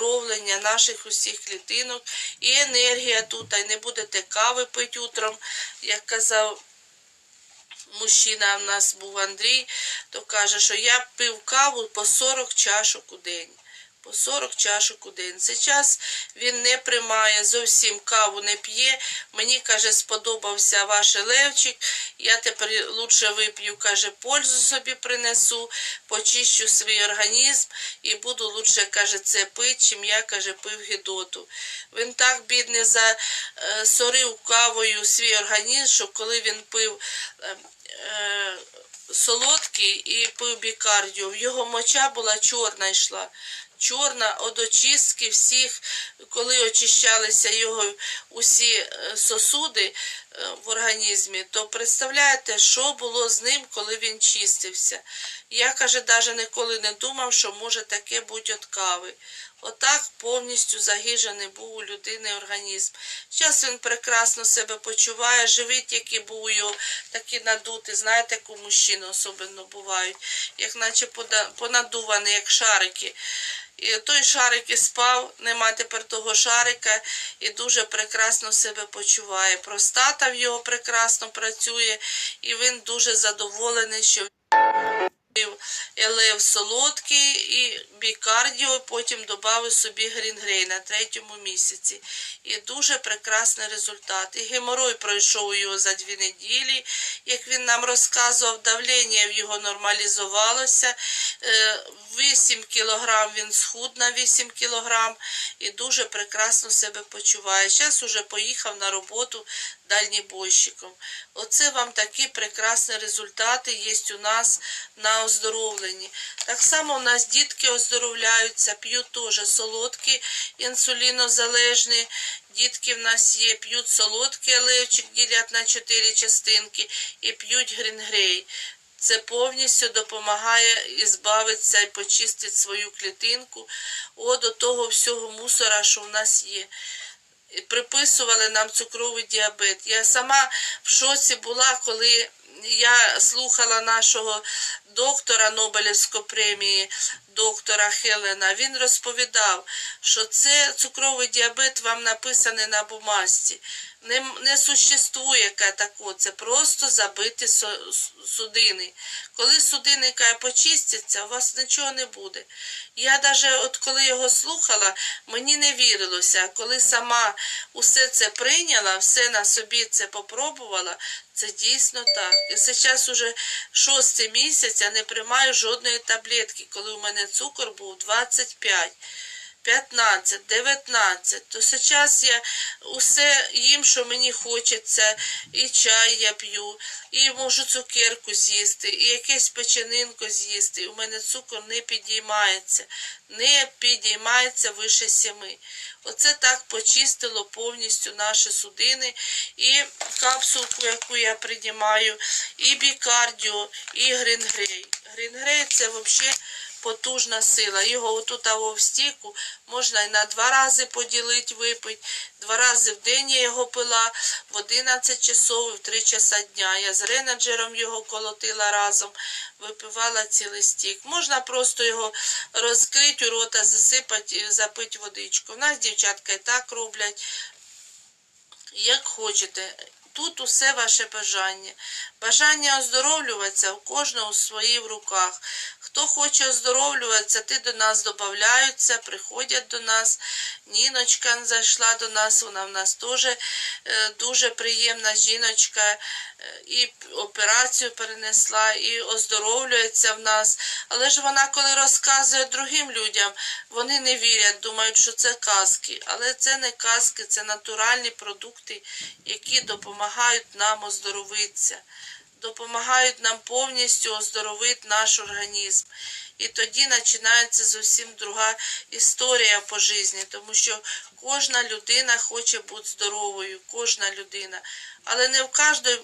оздоровлення наших усіх клітинок і енергія тут, і не будете кави пити утром, як казав мужчина в нас був Андрій, то каже, що я пив каву по 40 чашок у день. По 40 чашок у день. Зараз він не приймає, зовсім каву не п'є. Мені, каже, сподобався ваш левчик. Я тепер лучше вип'ю, каже, пользу собі принесу, почищу свій організм і буду лучше, каже, це пити, чим я, каже, пив гідоту. Він так бідний засорив кавою свій організм, що коли він пив е, е, солодкий і пив бікардіо, в його моча була чорна йшла. Чорна від очистки всіх, коли очищалися його усі е, сосуди е, в організмі, то представляєте, що було з ним, коли він чистився. Я, каже, навіть ніколи не думав, що може таке бути від кави. Отак повністю загіжений був у людини організм. Зараз він прекрасно себе почуває, живіт, який був його такий надутий, знаєте, як у мужчин особливо бувають, як наче понадуваний, як шарики. І той шарик і спав, нема тепер того шарика і дуже прекрасно себе почуває. Простата в його прекрасно працює, і він дуже задоволений, що елев солодкий і бікардіо, потім додав собі грінгрей на третьому місяці. І дуже прекрасний результат. І геморой пройшов у його за дві неділі. Як він нам розказував, давлення в його нормалізувалося. Е, 8 кілограм він схуд на 8 кілограм і дуже прекрасно себе почуває. Зараз уже поїхав на роботу дальнібойщиком. Оце вам такі прекрасні результати є у нас на оздоровленні. Так само у нас дітки оздоровляються, п'ють теж солодкі, інсулінозалежні. Дітки в нас є, п'ють солодкий оливчик, ділять на 4 частинки і п'ють грінгрей. Це повністю допомагає ізбавитися і почистити свою клітинку от того всього мусора, що в нас є. Приписували нам цукровий діабет. Я сама в шоці була, коли я слухала нашого доктора Нобелівської премії, доктора Хелена. Він розповідав, що це цукровий діабет вам написаний на бумажці. Не, не существує тако, це просто забиті судини. Коли судини почистяться, у вас нічого не буде. Я навіть от коли його слухала, мені не вірилося. Коли сама усе це прийняла, все на собі це попробувала, це дійсно так. І зараз уже шостий місяць я не приймаю жодної таблетки, коли у мене цукор був 25. 15, 19, то зараз я усе їм, що мені хочеться, і чай я п'ю, і можу цукерку з'їсти, і якесь печенинко з'їсти. У мене цукор не підіймається, не підіймається вище семи. Оце так почистило повністю наші судини, і капсулку, яку я приймаю, і бікардіо, і грингрей. Грингрей це взагалі потужна сила. Його отут а в стіку можна і на два рази поділити, випити. Два рази в день я його пила в 11 часов і в 3 часа дня. Я з ренеджером його колотила разом, випивала цілий стік. Можна просто його розкрити, у рота засипати і запити водичку. У нас дівчатка і так роблять. Як хочете. Тут усе ваше бажання. Бажання оздоровлюватися у кожного свої в руках. Хто хоче оздоровлюватися, ти до нас додаються, приходять до нас. Ніночка зайшла до нас, вона в нас теж е, дуже приємна жіночка. е, І операцію перенесла, і оздоровлюється в нас. Але ж вона, коли розказує другим людям, вони не вірять, думають, що це казки. Але це не казки, це натуральні продукти, які допомагають нам оздоровитися, допомагають нам повністю оздоровити наш організм. І тоді починається зовсім друга історія по житті, тому що кожна людина хоче бути здоровою, кожна людина. Але не в кожної,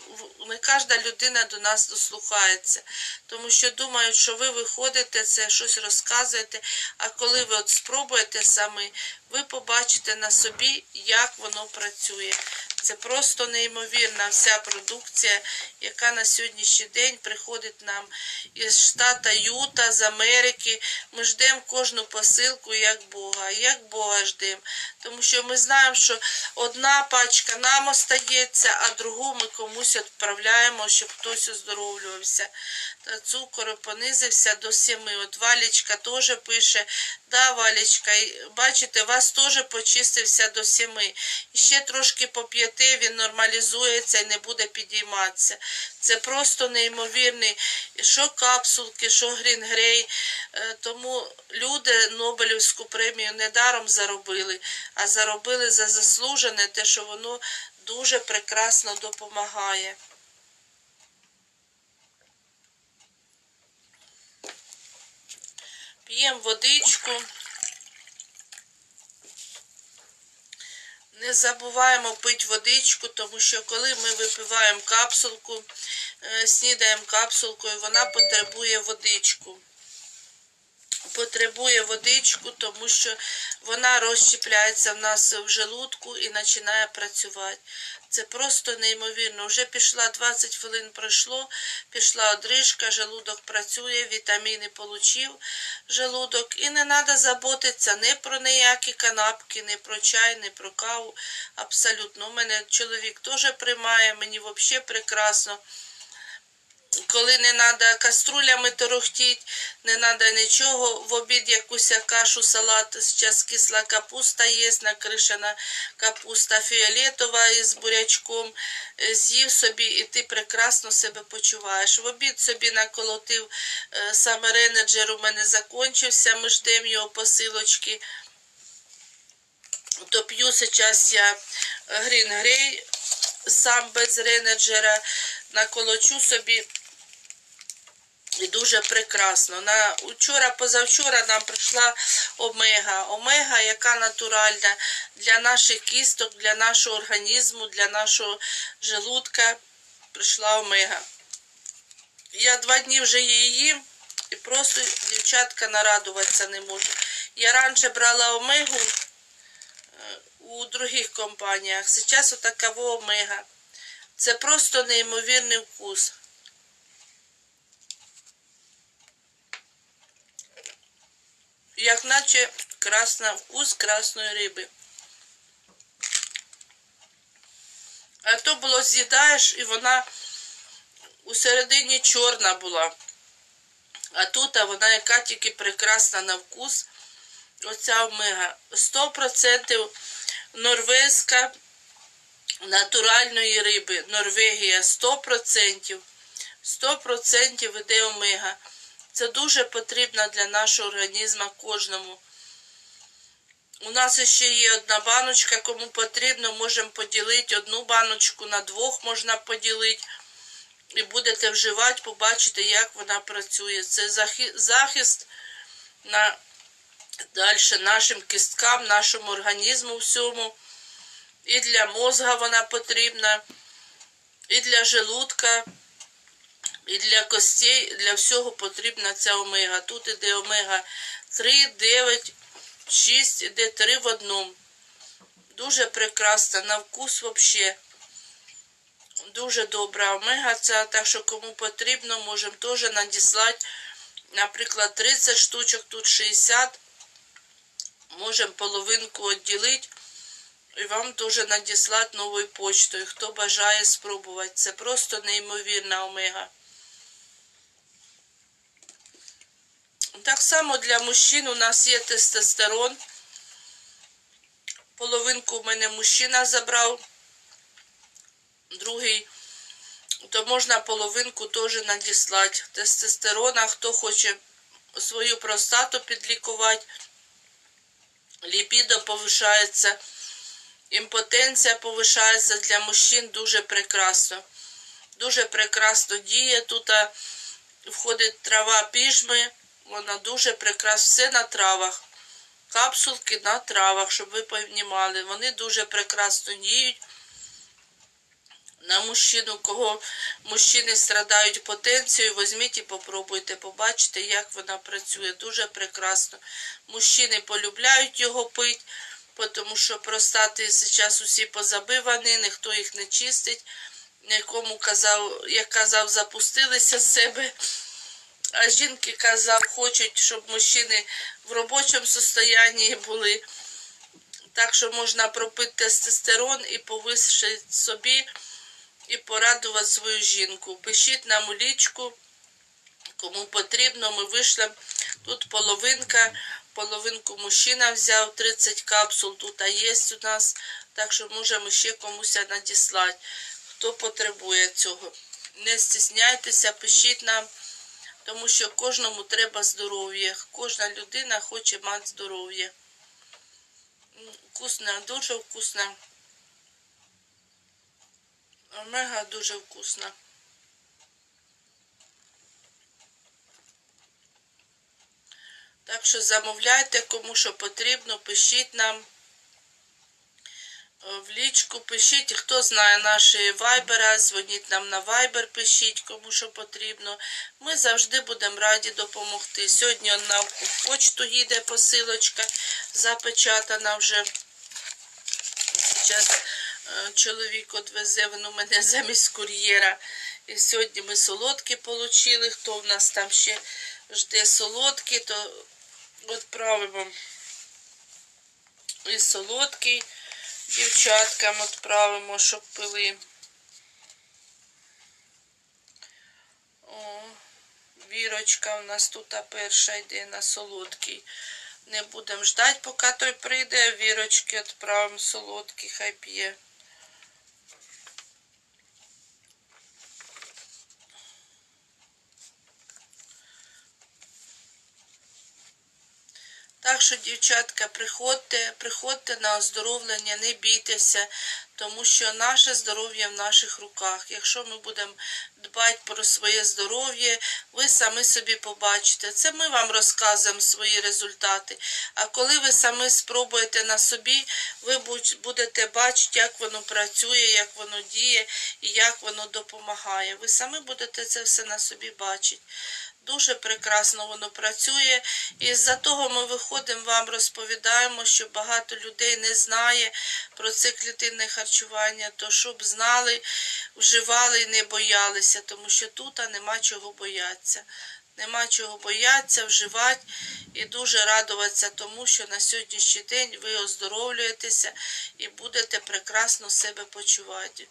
не кожна людина до нас дослухається, тому що думають, що ви виходите, це щось розказуєте, а коли ви от спробуєте самі, ви побачите на собі, як воно працює. Це просто неймовірна вся продукція, яка на сьогоднішній день приходить нам із штата Юта, з Америки. Ми ждемо кожну посилку як Бога, як Бога ждемо. Тому що ми знаємо, що одна пачка нам остається, а другу ми комусь відправляємо, щоб хтось оздоровлювався. Цукор понизився до 7. От Валічка теж пише, да, Валічка, бачите, у вас теж почистився до 7. І ще трошки поп'єте, він нормалізується і не буде підійматися. Це просто неймовірний, що капсулки, що грінгрей. Е, Тому люди Нобелівську премію недаром заробили, а заробили за заслужене те, що воно дуже прекрасно допомагає. П'ємо водичку. Не забуваємо пити водичку, тому що коли ми випиваємо капсулку, е, снідаємо капсулкою, вона потребує водичку. Потребує водичку, тому що вона розщепляється в нас в желудку і починає працювати. Це просто неймовірно. Вже пішла 20 хвилин пройшло, пішла одрижка, желудок працює, вітаміни получив желудок. І не треба заботитися ні про ніякі канапки, ні про чай, ні про каву. Абсолютно. У мене чоловік теж приймає, мені взагалі прекрасно коли не треба каструлями торохтіть, не треба нічого. В обід якусь кашу, салат, зараз кисла капуста є, накришена капуста фіолетова із бурячком. Е, З'їв собі і ти прекрасно себе почуваєш. В обід собі наколотив е, саме ренеджер у мене закінчився, ми ждемо його посилочки. То п'ю зараз я Green Grey сам без ренеджера, наколочу собі і дуже прекрасно. На Учора, позавчора нам прийшла омега. Омега, яка натуральна для наших кісток, для нашого організму, для нашого желудка. Прийшла омега. Я два дні вже її їм і просто дівчатка нарадуватися не можу. Я раніше брала омегу е, у других компаніях. Зараз отакова омега. Це просто неймовірний вкус. Як наче красна вкус красної риби. А то було з'їдаєш і вона у середині чорна була. А тут а вона яка тільки прекрасна на вкус. Оця омега. 100% норвезька натуральної риби. Норвегія 100%. 100% іде омега. Це дуже потрібно для нашого організму кожному. У нас ще є одна баночка, кому потрібно, можемо поділити. Одну баночку на двох можна поділити. І будете вживати, побачите, як вона працює. Це захист на далі нашим кісткам, нашому організму всьому. І для мозга вона потрібна, і для желудка, і для костей, для всього потрібна ця омега. Тут іде омега 3, 9, 6, іде 3 в одному. Дуже прекрасна, на вкус взагалі. Дуже добра омега ця, так що кому потрібно, можемо теж надіслати, наприклад, 30 штучок, тут 60. Можемо половинку відділити і вам теж надіслати новою почтою, хто бажає спробувати. Це просто неймовірна омега. Так само для мужчин у нас є тестостерон. Половинку в мене мужчина забрав, другий, то можна половинку теж надіслати. Тестостерона, хто хоче свою простату підлікувати, ліпідо повишається, імпотенція повишається для мужчин дуже прекрасно. Дуже прекрасно діє. Тут входить трава піжми, вона дуже прекрасна. Все на травах. Капсулки на травах, щоб ви розуміли. Вони дуже прекрасно діють на мужчину, кого мужчини страдають потенцією, візьміть і попробуйте, побачите, як вона працює. Дуже прекрасно. Мужчини полюбляють його пити, тому що простати зараз усі позабивані, ніхто їх не чистить. Нікому казав, як казав, запустилися з себе. А жінки казав, хочуть, щоб мужчини в робочому стані були. Так що можна пропити тестостерон і повисити собі і порадувати свою жінку. Пишіть нам у лічку, кому потрібно. Ми вийшли. Тут половинка, половинку мужчина взяв, 30 капсул тут є у нас. Так що можемо ще комусь надіслати, хто потребує цього. Не стісняйтеся, пишіть нам, тому що кожному треба здоров'я. Кожна людина хоче мати здоров'я. М, Вкусна, дуже вкусна. Омега дуже вкусна. Так що замовляйте, кому що потрібно, пишіть нам в лічку, пишіть, хто знає наші вайбера, дзвоніть нам на вайбер, пишіть, кому що потрібно. Ми завжди будемо раді допомогти. Сьогодні на почту їде посилочка, запечатана вже. Зараз е, чоловік відвезе, він у мене замість кур'єра. І сьогодні ми солодкі отримали. Хто в нас там ще жде солодкі, то відправимо і солодкий дівчаткам відправимо, щоб пили. О, вірочка у нас тут перша йде на солодкий. Не будемо ждати, поки той прийде. Вірочки відправимо солодкий, хай п'є. Так що, дівчатка, приходьте, приходьте на оздоровлення, не бійтеся, тому що наше здоров'я в наших руках. Якщо ми будемо дбати про своє здоров'я, ви самі собі побачите. Це ми вам розказуємо свої результати. А коли ви самі спробуєте на собі, ви будете бачити, як воно працює, як воно діє і як воно допомагає. Ви самі будете це все на собі бачити. Дуже прекрасно воно працює. І з-за того ми виходимо, вам розповідаємо, що багато людей не знає про це клітинне харчування, то щоб знали, вживали і не боялися, тому що тут нема чого боятися. Нема чого боятися, вживати і дуже радуватися тому, що на сьогоднішній день ви оздоровлюєтеся і будете прекрасно себе почувати.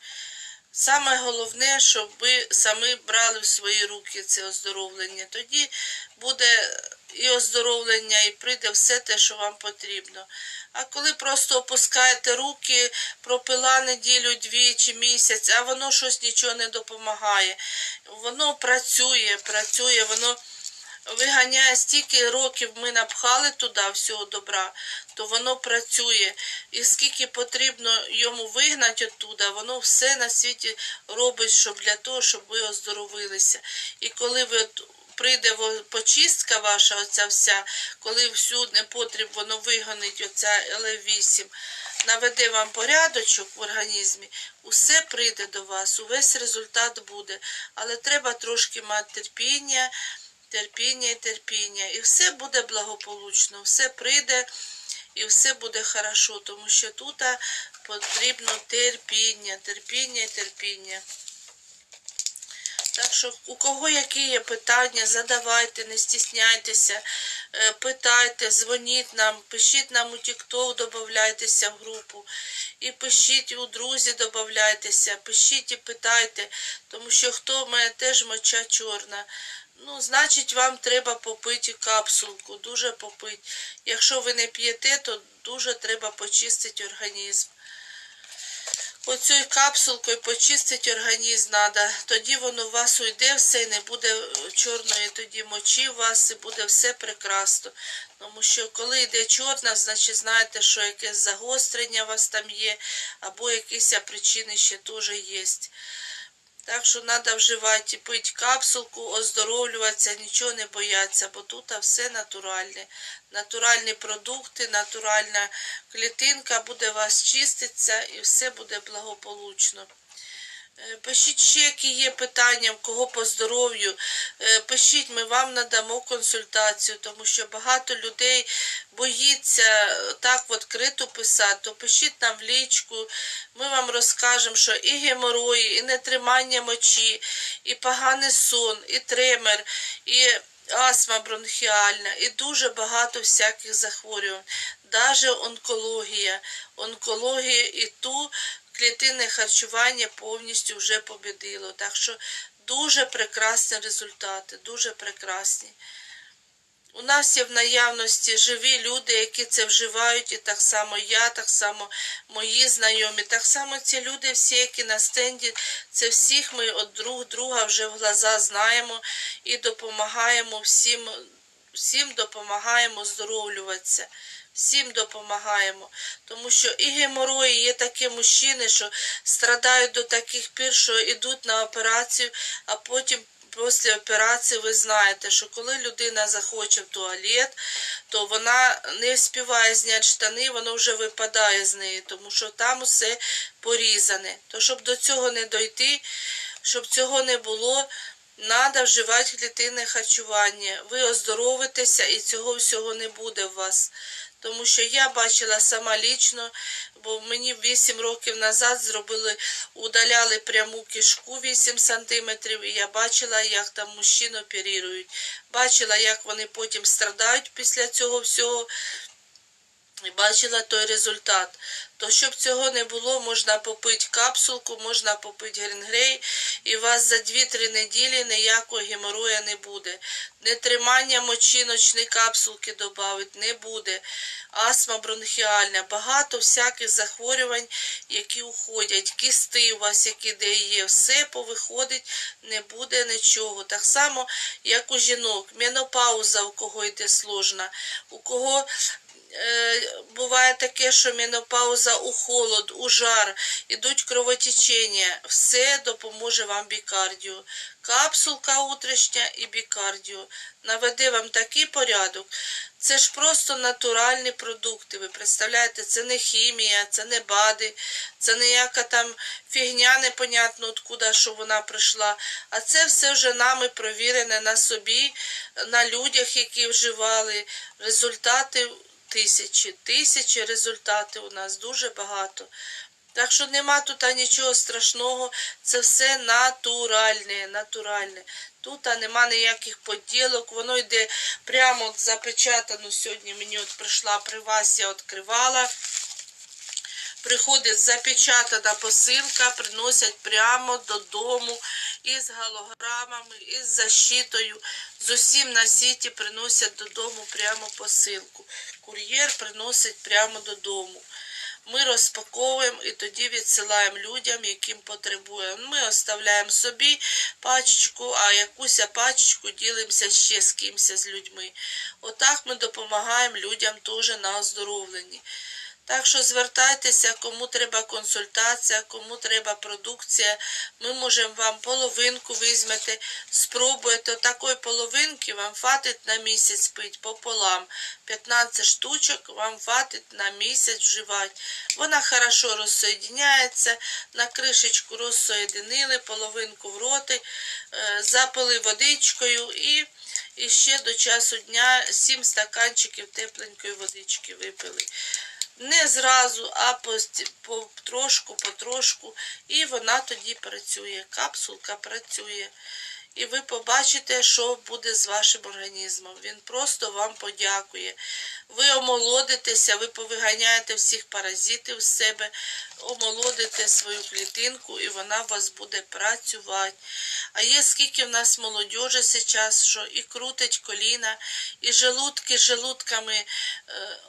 Саме головне, щоб ви самі брали в свої руки це оздоровлення. Тоді буде і оздоровлення, і прийде все те, що вам потрібно. А коли просто опускаєте руки, пропила неділю, дві чи місяць, а воно щось нічого не допомагає. Воно працює, працює, воно виганяє стільки років ми напхали туди всього добра, то воно працює. І скільки потрібно йому вигнати оттуда, воно все на світі робить, щоб для того, щоб ви оздоровилися. І коли ви прийде почистка ваша, оця вся, коли всю непотріб воно вигонить, оця ЛФ8, наведе вам порядочок в організмі, усе прийде до вас, увесь результат буде. Але треба трошки мати терпіння, терпіння і терпіння. І все буде благополучно, все прийде і все буде хорошо, тому що тут потрібно терпіння, терпіння і терпіння. Так що, у кого які є питання, задавайте, не стісняйтеся, е, питайте, дзвоніть нам, пишіть нам у TikTok, додавайтеся в групу. І пишіть у друзі, додавайтеся, пишіть і питайте, тому що хто мене теж моча чорна. Ну, значить, вам треба попити капсулку, дуже попити. Якщо ви не п'єте, то дуже треба почистити організм. Оцю капсулкою почистити організм треба. Тоді воно у вас уйде все і не буде е, чорної тоді мочі у вас і буде все прекрасно. Тому що коли йде чорна, значить знаєте, що якесь загострення у вас там є, або якісь причини ще теж є. Так що треба вживати, пити капсулку, оздоровлюватися, нічого не боятися, бо тут все натуральне. Натуральні продукти, натуральна клітинка буде вас чиститися і все буде благополучно. Е, Пишіть ще, які є питання, в кого по здоров'ю. Е, Пишіть, ми вам надамо консультацію, тому що багато людей боїться е, так відкрито писати, то пишіть нам в лічку, ми вам розкажемо, що і геморої, і нетримання мочі, і поганий сон, і тремор, і астма бронхіальна, і дуже багато всяких захворювань. Даже онкологія. Онкологія і ту клітинне харчування повністю вже побідило. Так що дуже прекрасні результати, дуже прекрасні. У нас є в наявності живі люди, які це вживають, і так само я, так само мої знайомі, так само ці люди, всі, які на стенді, це всіх ми от друг друга вже в глаза знаємо і допомагаємо всім, всім допомагаємо оздоровлюватися. Всім допомагаємо, тому що і геморої є такі мужчини, що страдають до таких пір, що йдуть на операцію, а потім після операції ви знаєте, що коли людина захоче в туалет, то вона не співає зняти штани, воно вже випадає з неї, тому що там усе порізане. То щоб до цього не дойти, щоб цього не було, треба вживати клітинне харчування. Ви оздоровитеся і цього всього не буде в вас. Тому що я бачила сама лічно, бо мені 8 років назад зробили, удаляли пряму кишку 8 сантиметрів, і я бачила, як там мужчин оперірують. Бачила, як вони потім страдають після цього всього. Бачила той результат. То щоб цього не було, можна попити капсулку, можна попити грингрей, і у вас за 2-3 неділі ніякого геморроя не буде. Нетримання мочі ночні капсулки додати не буде. Астма бронхіальна, багато всяких захворювань, які уходять. Кісти у вас, які де є, все повиходить, не буде нічого. Так само, як у жінок, менопауза, у кого йде сложна, у кого буває таке, що менопауза у холод, у жар, ідуть кровотечення. Все допоможе вам бікардіо. Капсулка утрішня і бікардіо. Наведе вам такий порядок. Це ж просто натуральні продукти. Ви представляєте, це не хімія, це не БАДи, це ніяка там фігня непонятно откуда, що вона прийшла. А це все вже нами провірене на собі, на людях, які вживали. Результати тисячі, тисячі результатів у нас дуже багато. Так що нема тут нічого страшного, це все натуральне, натуральне. Тут нема ніяких поділок, воно йде прямо от запечатано. Сьогодні мені от прийшла при вас, я відкривала. Приходить запечатана посилка, приносять прямо додому із голограмами, із защитою. З усім на світі приносять додому прямо посилку. Кур'єр приносить прямо додому. Ми розпаковуємо і тоді відсилаємо людям, яким потребуємо. Ми оставляємо собі пачечку, а якусь пачечку ділимося ще з кимось з людьми. Отак ми допомагаємо людям теж на оздоровленні. Так що звертайтеся, кому треба консультація, кому треба продукція. Ми можемо вам половинку візьмете, спробуєте. Такої половинки вам хватить на місяць пить пополам. 15 штучок вам хватить на місяць вживати. Вона хорошо розсоєдняється, на кришечку розсоєдинили, половинку в роти, е, запили водичкою і, і ще до часу дня 7 стаканчиків тепленької водички випили не зразу, а потрошку, потрошку, і вона тоді працює. Капсулка працює. І ви побачите, що буде з вашим організмом. Він просто вам подякує. Ви омолодитеся, ви повиганяєте всіх паразитів з себе, омолодите свою клітинку, і вона у вас буде працювати. А є скільки в нас молодіжі зараз, що і крутить коліна, і желудки желудками. Е,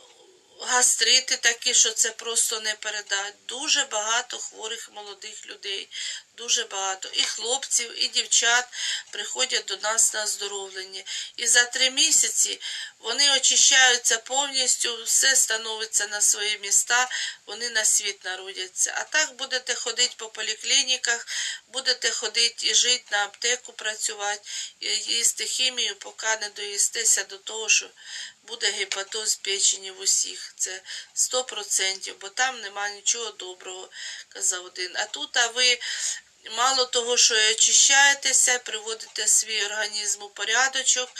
гастрити такі, що це просто не передать. Дуже багато хворих молодих людей, дуже багато. І хлопців, і дівчат приходять до нас на оздоровлення. І за три місяці вони очищаються повністю, все становиться на свої міста, вони на світ народяться. А так будете ходити по поліклініках, будете ходити і жити на аптеку, працювати, їсти хімію, поки не доїстеся до того, що буде гепатоз печені в усіх. Це 100%, бо там нема нічого доброго, казав один. А тут а ви Мало того, що очищаєтеся, приводите свій організм у порядочок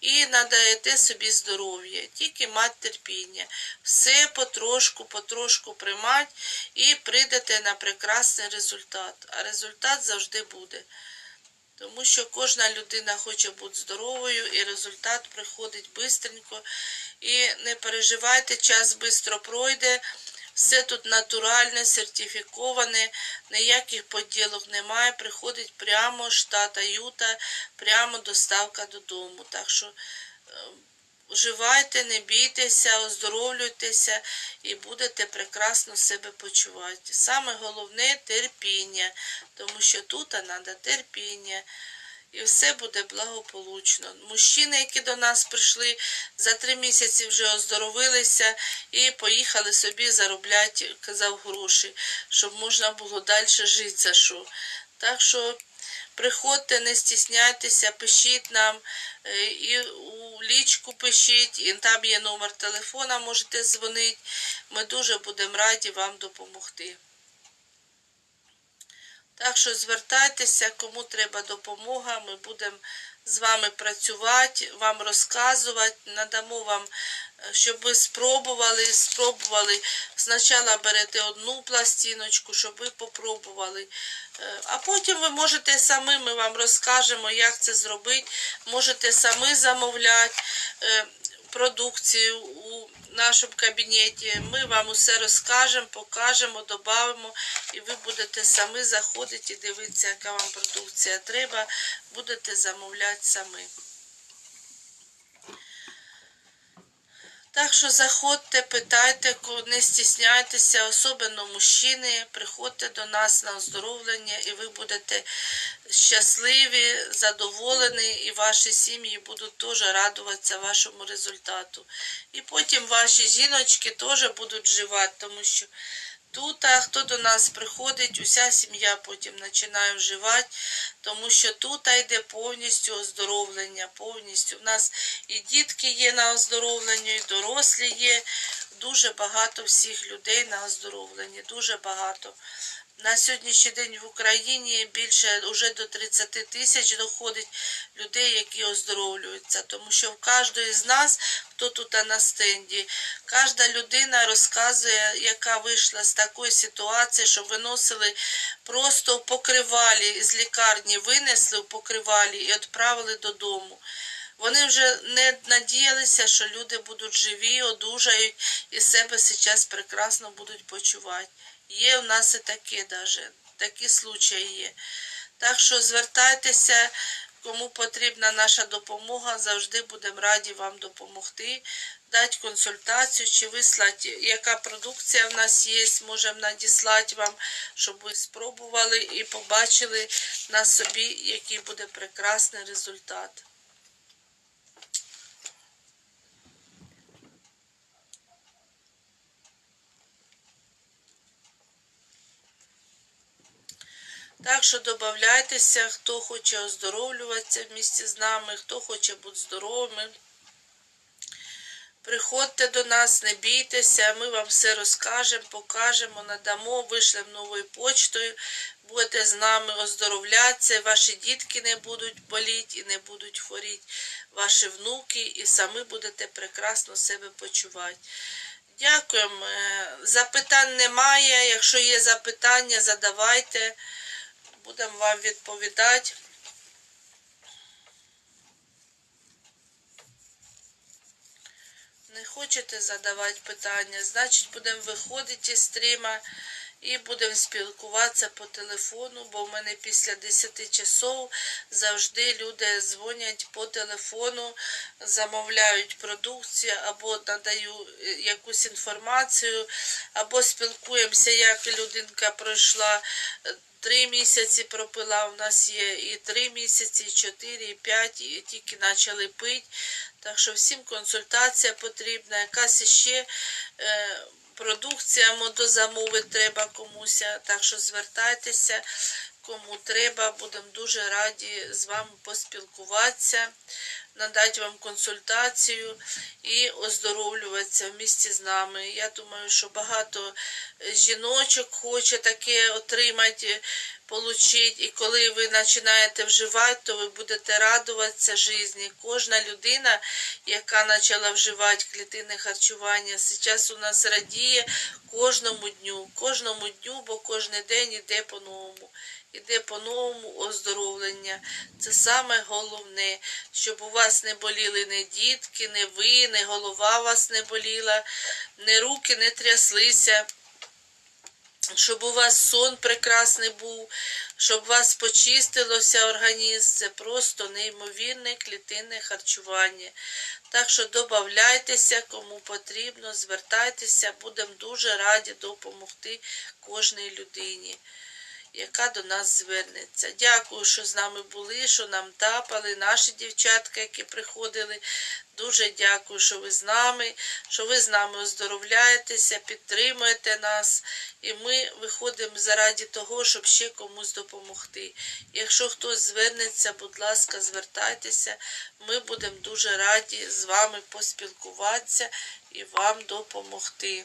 і надаєте собі здоров'я. Тільки мать терпіння. Все потрошку, потрошку приймать і прийдете на прекрасний результат. А результат завжди буде. Тому що кожна людина хоче бути здоровою, і результат приходить швидко. І не переживайте, час швидко пройде. Все тут натуральне, сертифіковане, ніяких поділок немає. Приходить прямо штата Юта, прямо доставка додому. Так що е, вживайте, не бійтеся, оздоровлюйтеся і будете прекрасно себе почувати. Саме головне терпіння, тому що тут треба терпіння. І все буде благополучно. Мужчини, які до нас прийшли, за три місяці вже оздоровилися і поїхали собі заробляти, казав, гроші, щоб можна було далі жити за що. Так що приходьте, не стісняйтеся, пишіть нам е, і у лічку пишіть, і там є номер телефона, можете дзвонити. Ми дуже будемо раді вам допомогти. Так що звертайтеся, кому треба допомога, ми будемо з вами працювати, вам розказувати, надамо вам, е, щоб ви спробували, спробували. Спочатку берете одну пластиночку, щоб ви попробували. Е, А потім ви можете самі, ми вам розкажемо, як це зробити. Можете самі замовляти е, продукцію нашому кабінеті. Ми вам усе розкажемо, покажемо, додамо, і ви будете самі заходити і дивитися, яка вам продукція треба, будете замовляти самі. Так що заходьте, питайте, не стісняйтеся, особливо мужчини, приходьте до нас на оздоровлення, і ви будете щасливі, задоволені, і ваші сім'ї будуть теж радуватися вашому результату. І потім ваші жіночки теж будуть живати, тому що тут, а хто до нас приходить, уся сім'я потім починає вживати, тому що тут йде повністю оздоровлення, повністю. У нас і дітки є на оздоровленні, і дорослі є. Дуже багато всіх людей на оздоровленні, дуже багато. На сьогоднішній день в Україні більше вже до 30 тисяч доходить людей, які оздоровлюються. Тому що в кожної з нас, хто тут на стенді, кожна людина розказує, яка вийшла з такої ситуації, що виносили просто в покривалі з лікарні, винесли в покривалі і відправили додому. Вони вже не надіялися, що люди будуть живі, одужають і себе зараз прекрасно будуть почувати. Є в нас і таке даже, такі случаї є. Так що звертайтеся, кому потрібна наша допомога, завжди будемо раді вам допомогти, дати консультацію чи вислати, яка продукція в нас є, можемо надіслати вам, щоб ви спробували і побачили на собі, який буде прекрасний результат. Так що додавайтеся, хто хоче оздоровлюватися в місті з нами, хто хоче бути здоровими. Приходьте до нас, не бійтеся, ми вам все розкажемо, покажемо, надамо, вишлемо новою почтою, будете з нами оздоровлятися, ваші дітки не будуть боліти і не будуть хворіти, ваші внуки, і самі будете прекрасно себе почувати. Дякуємо. Е, Запитань немає. Якщо є запитання, задавайте. Будемо вам відповідати. Не хочете задавати питання, значить будемо виходити із стріма і будемо спілкуватися по телефону, бо в мене після 10 часов завжди люди дзвонять по телефону, замовляють продукцію або надаю е, якусь інформацію, або спілкуємося, як людинка пройшла. Три місяці пропила, у нас є і три місяці, і чотири, і п'ять, і тільки почали пити. Так що всім консультація потрібна, якась іще е, продукція модозамовити треба комусь. Так що звертайтеся, кому треба, будемо дуже раді з вами поспілкуватися. надати вам консультацію і оздоровлюватися в місті з нами. Я думаю, що багато жіночок хоче таке отримати, получити. І коли ви починаєте вживати, то ви будете радуватися житті. Кожна людина, яка почала вживати клітинне харчування, зараз у нас радіє кожному дню, кожному дню, бо кожен день іде по-новому. Іде по-новому оздоровлення. Це саме головне, щоб у вас не боліли не дітки, не ви, не голова вас не боліла, не руки не тряслися щоб у вас сон прекрасний був, щоб у вас почистилося організм. Це просто неймовірне клітинне харчування. Так що додавайтеся, кому потрібно, звертайтеся, будемо дуже раді допомогти кожній людині. Яка до нас звернеться. Дякую, що з нами були, що нам тапали, наші дівчатка, які приходили. Дуже дякую, що ви з нами, що ви з нами оздоровляєтеся, підтримуєте нас. І ми виходимо заради того, щоб ще комусь допомогти. Якщо хтось звернеться, будь ласка, звертайтеся. Ми будемо дуже раді з вами поспілкуватися і вам допомогти.